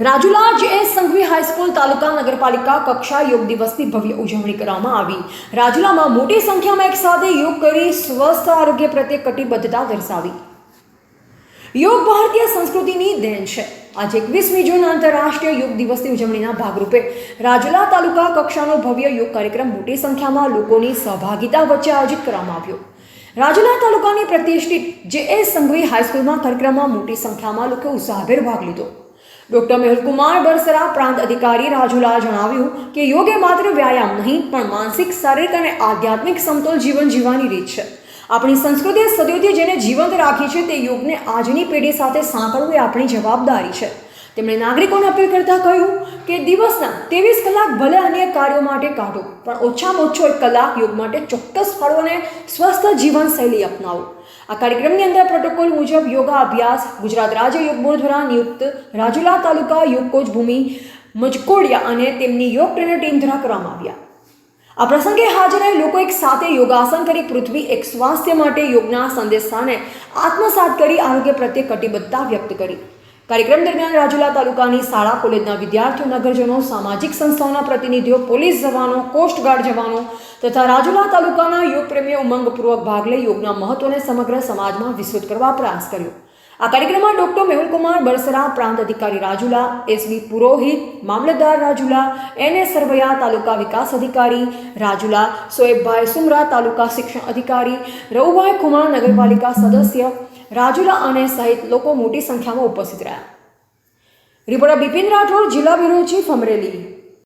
Rajula J S Sanghvi high school તાલુકા નગરપાલિકા કક્ષા યોગ દિવસની ભવ્ય ઉજવણી કરવામાં આવી. રાજુલામાં મોટી સંખ્યામાં એક સાથે યોગ કરી સ્વસ્થ આરોગ્ય પ્રત્યે કટિબદ્ધતા દર્શાવી. યોગ ભારતીય સંસ્કૃતિની દેન છે. આજે એકવીસમી જૂન આંતરરાષ્ટ્રીય યોગ દિવસની ઉજવણીના ભાગરૂપે રાજુલા તાલુકા કક્ષાનો ભવ્ય યોગ કાર્યક્રમ મોટી સંખ્યામાં લોકોની સહભાગિતા વચ્ચે આયોજિત કરવામાં આવ્યો. રાજુલા તાલુકાની પ્રતિષ્ઠિત જે એસ સંઘવી હાઈસ્કૂલમાં કાર્યક્રમમાં મોટી સંખ્યામાં લોકો ઉત્સાહભેર ભાગ લીધો. ડોક્ટર મેહુલકુમાર બરસરા પ્રાંત અધિકારી રાજુલા જણાવ્યું કે યોગ એ માત્ર વ્યાયામ નહીં, પણ માનસિક, શારીરિક અને આધ્યાત્મિક સમતોલ જીવન જીવવાની રીત છે. આપણી સંસ્કૃતિએ સદીઓથી જેને જીવંત રાખી છે, તે યોગને આજની પેઢી સાથે સાંકળવું એ આપણી જવાબદારી છે. તેમણે નાગરિકોને અપીલ કરતા કહ્યું કે દિવસના ત્રેવીસ કલાક ભલે અન્ય કાર્યો માટે કાઢો, પણ ઓછામાં ઓછો એક કલાક યોગ માટે ચોક્કસ ફળો અને સ્વસ્થ જીવનશૈલી અપનાવો. આ કાર્યક્રમની અંદર પ્રોટોકોલ મુજબ યોગા અભ્યાસ, ગુજરાત રાજ્ય યોગ બોર્ડ દ્વારા નિયુક્ત રાજુલા તાલુકા યોગ કોચ ભૂમિ મજકોડિયા અને તેમની યોગ ટ્રેનર ટીમ દ્વારા કરવામાં આવ્યા. આ પ્રસંગે હાજર લોકો એક સાથે યોગાસન કરી પૃથ્વી એક સ્વાસ્થ્ય માટે યોગના સંદેશાને આત્મસાત કરી આરોગ્ય પ્રત્યે કટિબદ્ધતા વ્યક્ત કરી. કાર્યક્રમ દરમિયાન રાજુલા તાલુકાની શાળા કોલેજના વિદ્યાર્થીઓ, નગરજનો, સામાજિક સંસ્થાઓના પ્રતિનિધિઓ, પોલીસ જવાનો કોસ્ટગાર્ડ જવાનો તથા રાજુલા તાલુકાના યોગ પ્રેમીઓ ઉમંગપૂર્વક ભાગ લઈ યોગના મહત્વને સમગ્ર સમાજમાં વિસ્તૃત કરવા પ્રયાસ કર્યો. આ કાર્યક્રમમાં ડોક્ટર મેહુલકુમાર બરસરા, પ્રાંત અધિકારી રાજુલા એસવી પુરોહિત, મામલતદાર રાજુલા, એન એસ સરવૈયા, તાલુકા વિકાસ અધિકારી રાજુલા, સોએબભાઈ સુમરા, તાલુકા શિક્ષણ અધિકારી, રવુભાઈ કુમાર નગરપાલિકા સદસ્ય રાજુલા અને સહિત લોકો મોટી સંખ્યામાં ઉપસ્થિત રહ્યા. રિપોર્ટર બિપિન રાઠોડ, જિલ્લા બ્યુરો ચીફ અમરેલી.